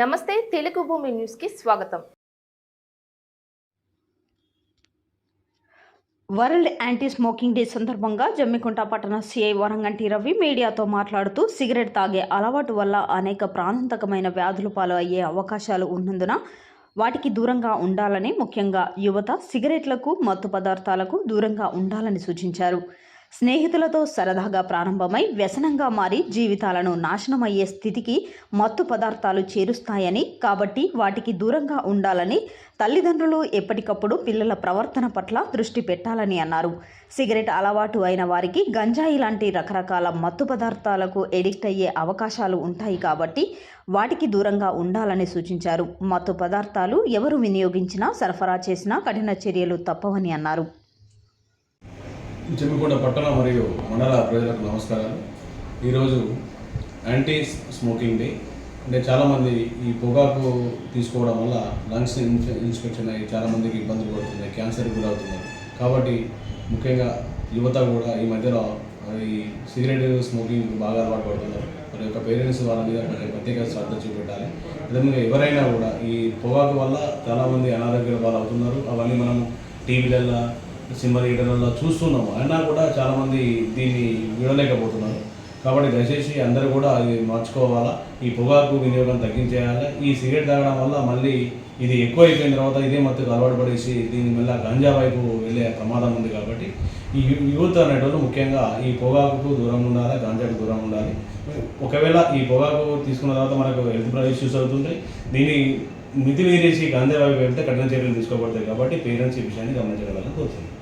నమస్తే తెలుగు భూమి న్యూస్కి స్వాగతం. వరల్డ్ యాంటీ స్మోకింగ్ డే సందర్భంగా జమ్మికుంట పట్టణ సిఐ వరంగంటి రవి మీడియాతో మాట్లాడుతూ సిగరెట్ తాగే అలవాటు వల్ల అనేక ప్రాణాంతకమైన వ్యాధుల పాలు అయ్యే అవకాశాలు ఉన్నందున వాటికి దూరంగా ఉండాలని ముఖ్యంగా యువత సిగరెట్లకు మత్తు పదార్థాలకు దూరంగా ఉండాలని సూచించారు. స్నేహితులతో సరదాగా ప్రారంభమై వ్యసనంగా మారి జీవితాలను నాశనమయ్యే స్థితికి మత్తు పదార్థాలు చేరుస్తాయని కాబట్టి వాటికి దూరంగా ఉండాలని తల్లిదండ్రులు ఎప్పటికప్పుడు పిల్లల ప్రవర్తన పట్ల దృష్టి పెట్టాలని అన్నారు. సిగరెట్ అలవాటు అయిన వారికి గంజాయి లాంటి రకరకాల మత్తు పదార్థాలకు ఎడిక్ట్ అయ్యే అవకాశాలు ఉంటాయి కాబట్టి వాటికి దూరంగా ఉండాలని సూచించారు. మత్తు పదార్థాలు ఎవరు వినియోగించినా సరఫరా చేసినా కఠిన చర్యలు తప్పవని అన్నారు. చెమ్మికొండ పట్టణ మరియు మండల ప్రజలకు నమస్కారాలు. ఈరోజు యాంటీ స్మోకింగ్ డే అంటే చాలామంది ఈ పొగాకు తీసుకోవడం వల్ల లంగ్స్ ఇన్స్పెక్షన్ అయ్యి చాలామందికి ఇబ్బందులు పడుతున్నాయి క్యాన్సర్ గురవుతున్నారు కాబట్టి ముఖ్యంగా యువత కూడా ఈ మధ్యలో ఈ సిగరెట్ స్మోకింగ్ బాగా అలవాటు పడుతున్నారు. మరి యొక్క పేరెంట్స్ వాళ్ళ మీద ప్రత్యేక శ్రద్ధ చూపెట్టాలి. అదేవిధంగా ఎవరైనా కూడా ఈ పొగాకు వల్ల చాలామంది అనారోగ్యాల పాలవుతున్నారు. అవన్నీ మనం టీవీలల్లో సినిమా థియేటర్లలో చూస్తున్నాము. అయినా కూడా చాలామంది దీన్ని విడలేకపోతున్నారు కాబట్టి దయచేసి అందరూ కూడా అది మార్చుకోవాలా? ఈ పొగాకు వినియోగం తగ్గించేయాలి? ఈ సిగరెట్ తాగడం వల్ల మళ్ళీ ఇది ఎక్కువ అయిపోయిన తర్వాత ఇదే మత్తుకు అలవాటు పడేసి దీని మళ్ళీ గంజా వైపు వెళ్ళే ప్రమాదం ఉంది కాబట్టి ఈ యూత్ అనేటోళ్ళు ముఖ్యంగా ఈ పొగాకు దూరం ఉండాలి గాంజాకు దూరం ఉండాలి. ఒకవేళ ఈ పొగాకు తీసుకున్న తర్వాత మనకు హెల్త్ ఇష్యూస్ అవుతుంటాయి. దీన్ని మితి మీరేసి గాంజా వైపు వెళ్తే కఠిన చర్యలు తీసుకోబడతాయి కాబట్టి పేరెంట్స్ ఈ విషయాన్ని గమనించగలని కోరుతున్నాను.